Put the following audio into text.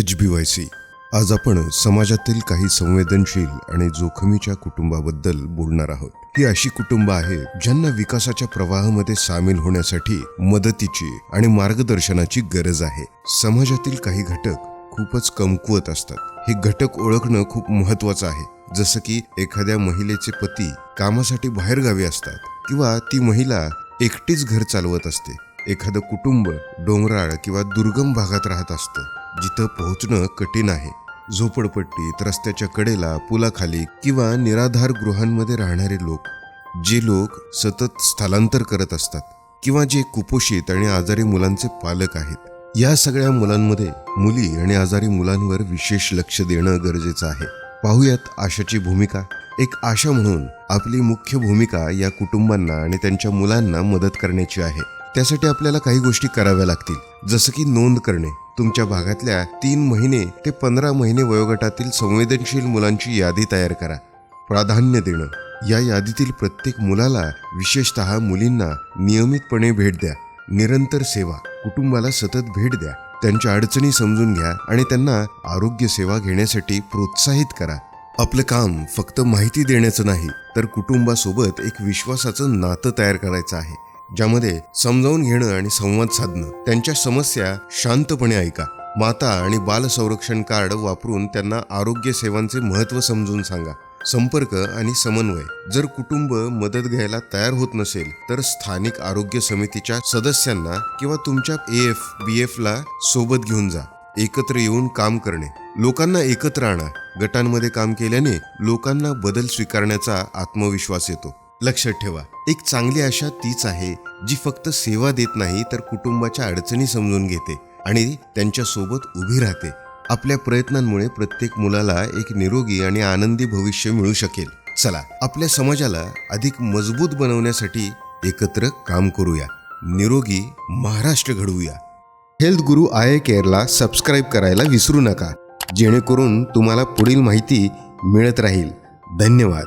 H बी Y C. आज आपण समाजातील काही संवेदनशील आणि जोखमीच्या कुटुंबाबद्दल बोलणार आहोत. ही अशी कुटुंब आहेत ज्यांना विकासाच्या प्रवाहामध्ये सामील होण्यासाठी मदतीची आणि मार्गदर्शनाची गरज आहे. समाजातील काही घटक खूपच कमकुवत असतात. हे घटक ओळखणं खूप महत्वाचं आहे. जसं की एखाद्या महिलेचे पती कामासाठी बाहेरगावी असतात किंवा ती महिला एकटीच घर चालवत असते. एखादं कुटुंब डोंगराळ किंवा दुर्गम भागात राहत असतं. जिथं पोहोचणं कठीण आहे. झोपडपट्टीत रस्त्याच्या कडेला पुलाखाली किंवा निराधार गृहांमध्ये राहणारे लोक जे लोक सतत स्थलांतर करत असतात किंवा जे कुपोषित आणि आजारी मुलांचे पालक आहेत. या सगळ्या मुलांमध्ये मुली आणि आजारी मुलांवर विशेष लक्ष देणं गरजेचं आहे. पाहूयात आशाची भूमिका. एक आशा म्हणून आपली मुख्य भूमिका या कुटुंबांना आणि त्यांच्या मुलांना मदत करण्याची आहे. त्यासाठी आपल्याला काही गोष्टी कराव्या लागतील. जसं की नोंद करणे. तुमच्या भागातल्या तीन महिने ते पंधरा महिने वयोगटातील संवेदनशील मुलांची यादी तयार करा. प्राधान्य देणं. या यादीतील प्रत्येक मुलाला विशेषतः मुलींना नियमितपणे भेट द्या. निरंतर सेवा. कुटुंबाला सतत भेट द्या. त्यांच्या अडचणी समजून घ्या आणि त्यांना आरोग्य सेवा घेण्यासाठी प्रोत्साहित करा. आपलं काम फक्त माहिती देण्याचं नाही तर कुटुंबासोबत एक विश्वासाचं नातं तयार करायचं आहे. ज्यामध्ये समजावून घेणं आणि संवाद साधणं त्यांच्या समस्या शांतपणे ऐका. माता आणि बाल संरक्षण कार्ड वापरून त्यांना आरोग्य सेवांचे महत्त्व समजून सांगा. संपर्क आणि समन्वय. जर कुटुंब मदत घ्यायला तयार होत नसेल तर स्थानिक आरोग्य समितीच्या सदस्यांना किंवा तुमच्या ए एफ बी एफ ला सोबत घेऊन जा. एकत्र येऊन काम करणे. लोकांना एकत्र आणा. गटांमध्ये काम केल्याने लोकांना बदल स्वीकारण्याचा आत्मविश्वास येतो. लक्षात ठेवा. एक चांगली आशा तीच आहे जी फक्त सेवा देत नाही तर कुटुंबाच्या अडचणी समजून घेते आणि त्यांच्यासोबत उभी राहते. आपल्या प्रयत्नांमुळे प्रत्येक मुलाला एक निरोगी आणि आनंदी भविष्य मिळू शकेल. चला आपल्या समाजाला अधिक मजबूत बनवण्यासाठी एकत्र काम करूया. निरोगी महाराष्ट्र घडवूया. हेल्थ गुरु आय केअरला सबस्क्राईब करायला विसरू नका. जेणेकरून तुम्हाला पुढील माहिती मिळत राहील. धन्यवाद.